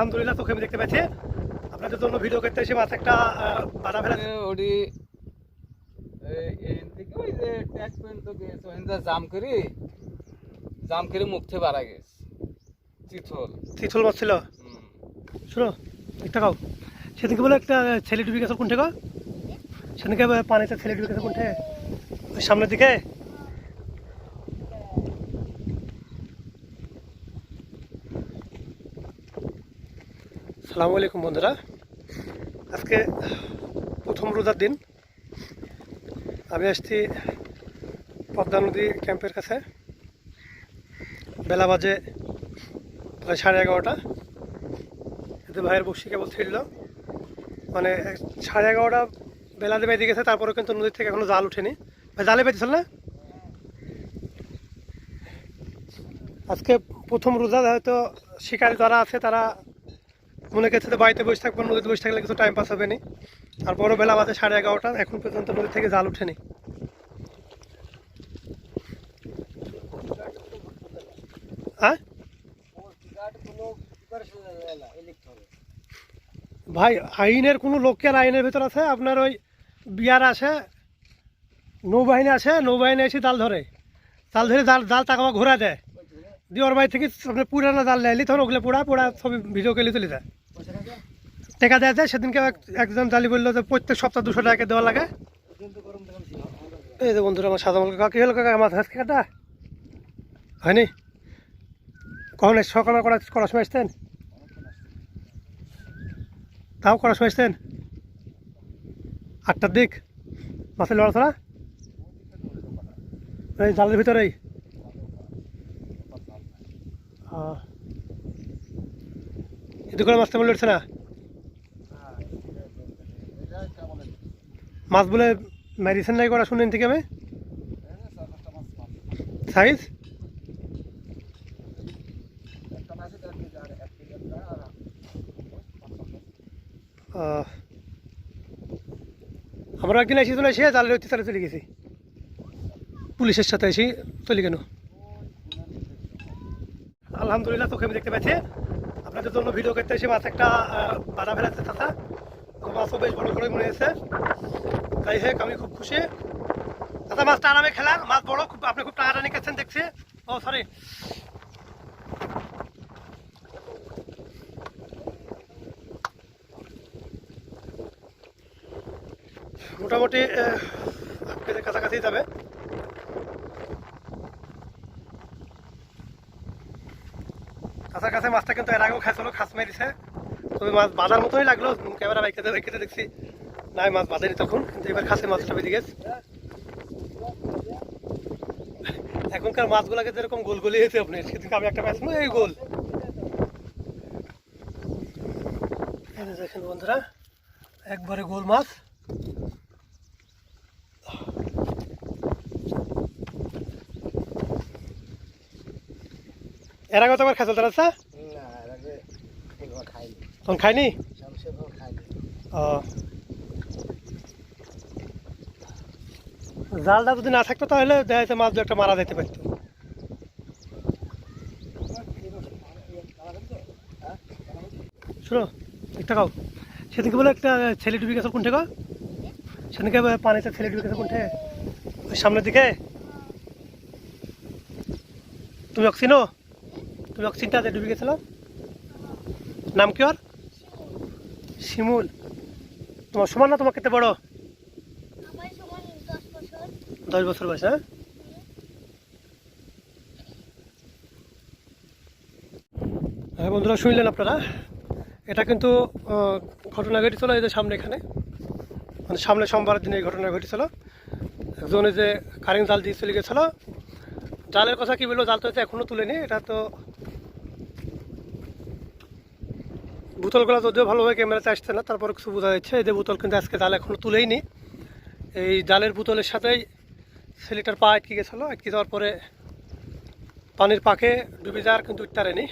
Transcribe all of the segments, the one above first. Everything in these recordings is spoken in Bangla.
আলহামদুলিল্লাহ তোকে আমি দেখতে পাচ্ছি আপনাদের জন্য ভিডিও করতে এসে মাছ একটা বাধা ফেলা ওডি ওই যে ট্যাগ পয়েন্ট তো গেছে জাম করি জাম করে মুখতে বাড়া গেছে। চিথল তিথল মাছ ছিল? শুনো একটা খাও। সেদিনকে বলে একটা ছেলে ডুবে গেছে কোনঠে গো। সেদিনকে বলে পানিতে ছেলে ডুবে গেছে সামনের দিকে সালামু আলাইকুম বন্ধুরা। আজকে প্রথম রোজার দিন। আমি আসছি পদ্মা নদী ক্যাম্পের কাছে। বেলা বাজে প্রায় সাড়ে এগারোটা। এতে ভাইয়ের বসি কেবল ছিল মানে সাড়ে এগারোটা বেলাতে বেঁধে গেছে তারপরে কিন্তু নদীর থেকে এখনও জাল ওঠেনি। ভাই, জালে বেঁধেছিল না? আজকে প্রথম রোজা হয়তো শিকারি যারা আছে, তারা মনে যে বাড়িতে বসে থাকব, নদীতে বসে থাকলে কিছু টাইম পাস হবে না। বড় বেলা বাজে সাড়ে এগারোটা, এখন পর্যন্ত নদী থেকে জাল উঠেনি। হ্যাঁ? ভাই, আইনের কোনো লোকের আইনের ভেতর আছে? আপনার ওই বিয়ার আছে নৌবাহিনী আছে নৌবাহিনী এসে জাল ধরে। জাল ধরে জাল জাল টাকা ঘোরা দেয়। দিয়ে ওর বাড়ি থেকে আপনার পুরানো জাল নেয়। তখন ওগুলো পোড়া পোড়া ছবি ভিডিও কেলে তুলে দেয়। দেওয়া যায় সেদিনকে এক- একজন জালি বলল যে প্রত্যেক সপ্তাহ দুশো টাকা দেওয়া লাগে। এই যে বন্ধুরা, আমার সাদা কাকি হলো কাকা? আমার হাত কাটা? হয়নি? কখন সকালে করা করার সময় আসতেন তাও করার সময় আসতেন আটটার দিক? মাছের লড়াছড়া এই জালের ভিতরেই। এতে করে মাছ তেমন লড়ছে না? মাছ বলে মেডিসিন নাই করা শুনেন থেকে আমি সাইজ? আমরা একদিন এসে চলে এসে জালের অত্যাচারে চলে গেছি। পুলিশের সাথে এসে চলে কেন? আলহামদুলিল্লাহ তোকে আমি দেখতে পাচ্ছি। আপনাদের জন্য ভিডিও করতে এসে মাছ একটা বাধা ফেলাচ্ছে, চাচা। তো মাছও বেশ বড় করে মনে হয়েছে তাই হোক, আমি খুব খুশি। দাদা, মাছটা আরামে খেলার। মাছ বড়, খুব আপনি খুব টানাটানি করছেন দেখছি। ও সরি মোটামুটি কাছাকাছি যাবে। কাছার কাছে মাছটা কিন্তু এর আগেও খাইছিল খাস মেরেছে। তবে মাছ বাঁধার মতোই লাগল, ক্যামেরা বাইকেতে রেখে দেখছি। নাই, মাছ বাঁধেনি তখন, কিন্তু এবার খাসে মাছটা বেরিয়ে গেছে। এখনকার মাছগুলোকে যেরকম গোল গোলি হয়েছে আপনি সেদিকে আমি একটা মাছ এই গোল দেখেন বন্ধুরা, একবারে গোল মাছ। এর একবার খাইছিল তারা তখন খাইনি ও। জালটা যদি না থাকতো তাহলে দেখা যাচ্ছে মাছ একটা মারা যেতে পারতো। একটা খাও। সেদিনকে বলে একটা ছেলে ডুবে গেছে কোনঠে গো? সেদিকে পানিতে ছেলে ডুবে গেছে কোনঠে? ওই সামনের দিকে? তুমি অক্সিনো তুমি অক্সিনটা যে ডুবে গেছিল নাম কি ওর? শিমুল তোমার সমান না তোমার কেতে বড়? দশ বছর। বয়স হ্যাঁ? হ্যাঁ বন্ধুরা শুনলেন আপনারা? এটা কিন্তু ঘটনা ঘটেছিল এই যে সামনে এখানে। মানে সামনে সোমবারের দিনে এই ঘটনা ঘটেছিল। একজনে যে কারেন্ট জাল দিয়ে চলে গেছিল। জালের কথা কি বলল জাল তো এখনও তুলেনি। এটা তো বোতলগুলো যদিও ভালোভাবে ক্যামেরাতে আসছে না, তারপর কিছু বোঝা যাচ্ছে। এই যে বোতল কিন্তু আজকে জাল এখনও তুলেইনি। এই জালের বোতলের সাথেই ছেলেটার পা আটকে গেছিল। আটকে যাওয়ার পরে পানির পাকে ডুবে যাওয়ার কিন্তু উত্তারেনি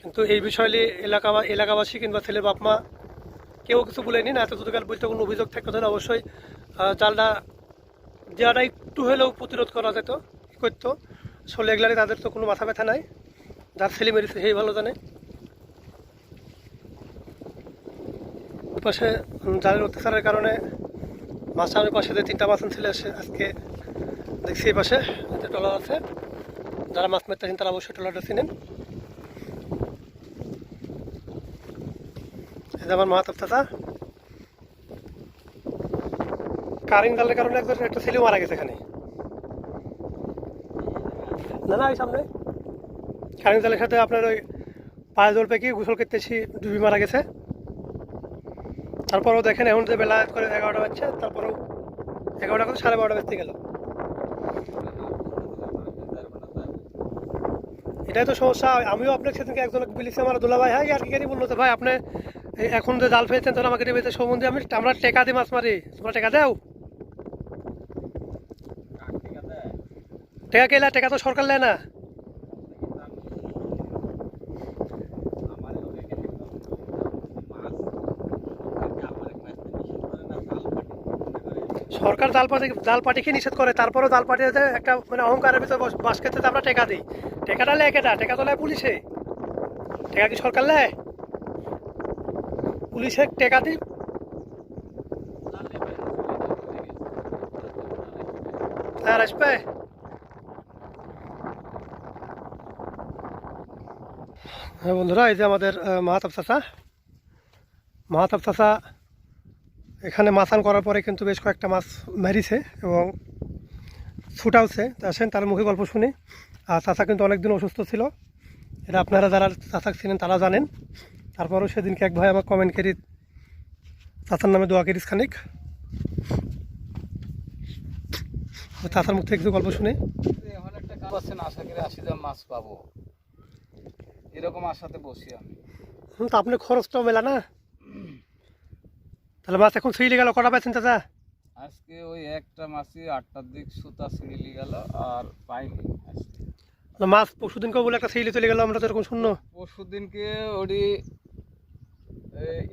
কিন্তু এই বিষয় এলাকা এলাকাবাসী কিংবা ছেলে বাপ মা কেউ কিছু বলেনি না। এত যদি কাল বলতে কোনো অভিযোগ থাকতো তাহলে অবশ্যই জালটা দেওয়াটা একটু হলেও প্রতিরোধ করা যেত করতো। আসলে এগুলারে তাদের তো কোনো মাথা ব্যথা নাই। যার ছেলে মেরেছে, সেই ভালো জানে। পাশে জালের অত্যাচারের কারণে মাছটার ওই পাশে যে তিনটা মাছ ছিল সে আজকে দেখছি এই পাশে একটা ট্রলার আছে। যারা মাছ মারতেছেন তারা অবশ্যই ট্রলারটা চিনেন। যে আমার মাহাতাব চাচা। কারিং জালের কারণে একজন একটা ছেলে মারা গেছে এখানে। না না ওই সামনে। কারিং জালের সাথে আপনার ওই পায়ে জল পেকে গোসল করতেছি ডুবি মারা গেছে। তারপরেও দেখেন, এখন যে বেলা করে এগারোটা বাজছে, তারপরেও এগারোটা করে সাড়ে বারোটা বাজতে গেল। এটাই তো সমস্যা। আমিও আপনার সেদিনকে একজন বলেছি, আমার দুলা ভাই হ্যাঁ আর কি গাড়ি বলল তো ভাই, আপনি এখন যে জাল ফেলছেন তাহলে আমাকে দেবে সম্বন্ধে আমি আমরা টেকা দিই মাছ মারি। তোমরা টেকা দাও। টেকা কেলা টেকা তো সরকার নেয় না। সরকার জাল পাটি জাল পাটিকে নিষেধ করে, তারপরেও জাল পাটিতে একটা মানে অহংকারের ভিতরে বস- খেতে আমরা টেকা দিই। টেকাটা লেয় কেটা? টেকা তো লেয় পুলিশে। টেকা কি সরকার লেয়? পুলিশে টেকা দিই। আর আসবে হ্যাঁ বন্ধুরা, এই যে আমাদের মাহাতাব চাচা। মাহাতাব চাচা এখানে মাছান করার পরে কিন্তু বেশ কয়েকটা মাছ মেরিছে এবং ছুটাওছে তা আসেন তার মুখে গল্প শুনি। আর চাচা কিন্তু অনেকদিন অসুস্থ ছিল। এটা আপনারা যারা চাচা ছিলেন তারা জানেন। তারপরেও সেদিনকে এক ভাই আমার কমেন্ট করি চাচার নামে দোয়া করিস খানিক। চাচার মুখ থেকে কিছু গল্প শুনি। আশা করি আশি মাছ পাবো। এরকম আশাতে বসি আমি। তা আপনি খরচটাও মেলা না? তাহলে মাছ এখন ছিঁড়ে গেল কটা পাইছেন চাচা? আজকে ওই একটা মাছই আটটার দিক সুতা ছিঁড়ে গেল আর পাইনি মাছ পরশু দিনকে বলে একটা ছিঁড়ে চলে গেল আমরা তো এরকম শূন্য। পরশু দিনকে ওডি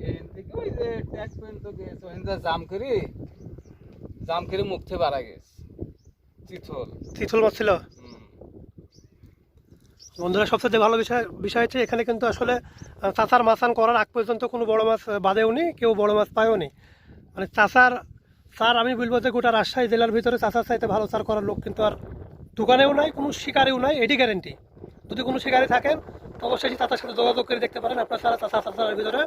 এই থেকে ওই যে ট্যাগ পয়েন্ট তো গেছে জাম করি জাম করে মুখ থেকে বাড়া গেছে চিথল। তিথল মাছ ছিল। বন্ধুরা, সবচেয়ে ভালো বিষয় বিষয় হচ্ছে এখানে কিন্তু আসলে চাচার মাছান করার আগ পর্যন্ত কোনো বড় মাছ বাঁধেও নি কেউ বড় মাছ পায়ও নি মানে চাচার স্যার আমি বলব যে গোটা রাজশাহী জেলার ভিতরে চাচার চাইতে ভালো চার করার লোক কিন্তু আর দোকানেও নাই, কোনো শিকারেও নাই, এটি গ্যারেন্টি যদি কোনো শিকারি থাকেন তো অবশ্যই চাচার সাথে যোগাযোগ করে দেখতে পারেন, আপনার সারা চাচা চাচার ভিতরে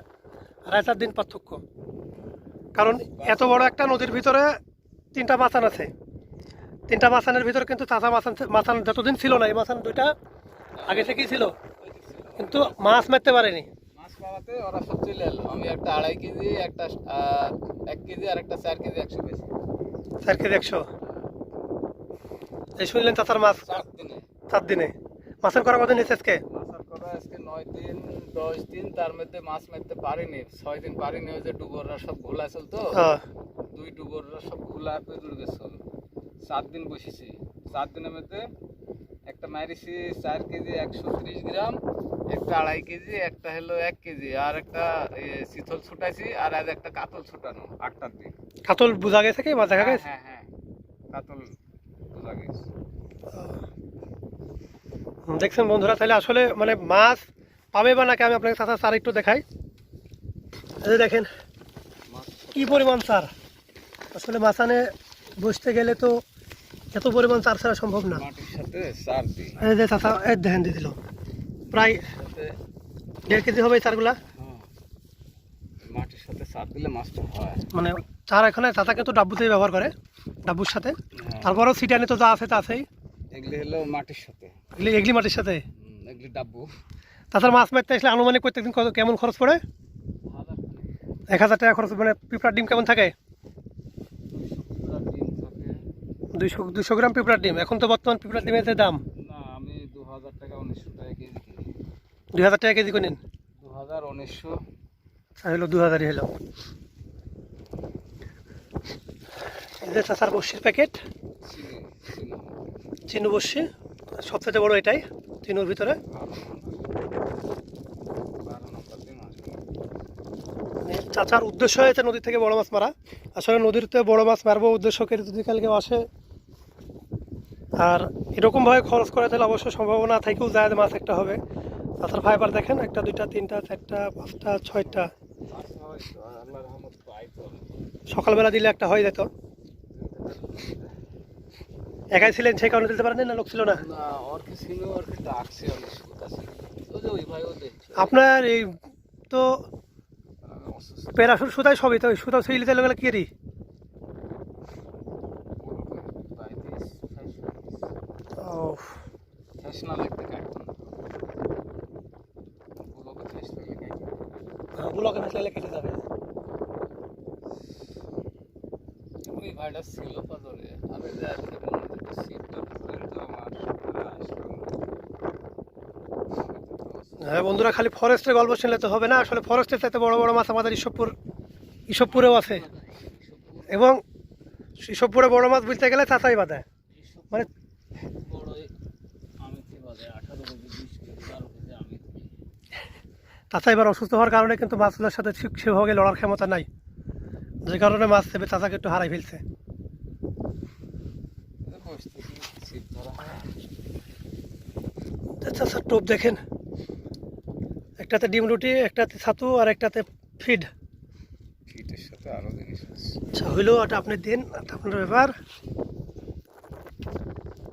রায় চার দিন পার্থক্য। কারণ এত বড় একটা নদীর ভিতরে তিনটা মাছান আছে। তিনটা মাছানের ভিতরে কিন্তু চাচা মাছান মাছান যতদিন ছিল না, এই মাছান দুইটা আগে থেকেই ছিল? কিন্তু মাছ মারতে পারেনি। মাছ পাওয়াতে ওরা সব চলে এলো। আমি একটা আড়াই কেজি একটা এক কেজি আর একটা চার কেজি একশো চার কেজি একশো? এই শুনলেন চাচার মাছ? চার দিনে। চার দিনে। মাছের করা কদিন নিচ্ছে আজকে? মাছের করা আজকে নয় দিন দশ দিন। তার মধ্যে মাছ মারতে পারিনি। ছয় দিন পারিনি। ওই যে ডুবররা সব ঘোলা হ্যাঁ, দুই ডুবররা সব ঘোলা পেরুর গেছিল। সাত দিন বসেছি। সাত দিনের মধ্যে একটা মারিছি চার কেজি একশো ত্রিশ গ্রাম একটা আড়াই কেজি একটা হলো এক কেজি আর একটা এ, চিতল ছুটাইছি আর আজ একটা কাতল ছুটানো আটটার দিন। কাতল বোঝা গেছে কি? মাছ দেখা হ্যাঁ গেছে হ্যাঁ হ্যাঁ কাতল বোঝা গেছে। দেখছেন বন্ধুরা তাহলে আসলে মানে মাছ পাবে বা নাকি আমি আপনাকে চাচা চার একটু দেখাই। এই দেখেন মাছ কি পরিমাণ চার আসলে মাছানে বসতে গেলে তো এত পরিমাণ চার ছাড়া সম্ভব না। এই যে দেখেন দিয়ে দিল। প্রায় দেড় কেজি হবে এই চারগুলা। হ্যাঁ, মাটির সাথে সার দিলে মাছটা হয়। মানে চার এখানে চাচা কিন্তু ডাব্বুতেই ব্যবহার করে ডাব্বুর সাথে। হ্যাঁ, তারপরেও সিটানি তো যা আছে তা আছেই। এগুলি হলো মাটির সাথে। এগুলি এগলি মাটির সাথে? এগুলি ডাব্বু। তাছাড়া মাছ মারতে আসলে আনুমানিক প্রত্যেকদিন কেমন খরচ পড়ে? এক হাজার টাকা খরচ মানে পিঁপড়ার ডিম কেমন থাকে? দুইশো দুশো গ্রাম পিঁপড়ার ডিম। এখন তো বর্তমান পিঁপড়ার ডিমের যে দাম? না আমি দু হাজার টাকা উনিশশো টাকা কেজি দুই হাজার টাকা কেজি করে নিন দু হাজার উনিশশো হলো। দু হাজারই হলো চাচার বসির প্যাকেট। চিনি বড় এটাই চিনুর ভিতরে। মানে চাচার উদ্দেশ্য হয়েছে নদী থেকে বড় মাছ মারা। আসলে নদীতে বড় মাছ মারবো উদ্দেশ্য করে যদি কাল কেউ আসে আর এরকমভাবে খরচ করে তাহলে অবশ্য সম্ভাবনা থেকেও যায় মাছ একটা হবে। চাচার ফাইবার দেখেন একটা দুইটা তিনটা চারটা পাঁচটা ছয়টা। সকালবেলা দিলে একটা হয়ে যেত। একাই ছিলেন সেই কারণে দিতে পারেন না লোক ছিল না? ছিল আপনার এই তো প্যারাশুট সুতাই সবই তো সুতা সেই লিতে গেলে কি ব্লকে লাগলে কেটে যাবে ওই ভাইটা ছিল পাথরে আমি যাই মনে হচ্ছে সিটটা পর্যন্ত আমার হ্যাঁ বন্ধুরা খালি ফরেস্টের গল্প শুনলে তো হবে না। আসলে ফরেস্টের চাইতে বড় বড় মাছ আমাদের ইসবপুর ইসবপুরেও আছে। এবং ইসবপুরে বড় মাছ বুঝতে গেলে চাচাই বাঁধে মানে বড় আমি কি বাজে আঠারো কেজি বিশ কেজি বারো কেজি আমি চাচা এবার অসুস্থ হওয়ার কারণে কিন্তু মাছগুলোর সাথে ঠিক সেভাবে লড়ার ক্ষমতা নাই। যে কারণে মাছ দেবে চাচাকে একটু হারাই ফেলছে। বসতেছি সিট ধরা চাচা টোপ দেখেন। একটাতে ডিম রুটি একটাতে ছাতু আর একটাতে ফিড। ফিটের সাথে আরও জিনিস আচ্ছা হইলেও ওটা আপনি দিন আপনার ব্যাপার।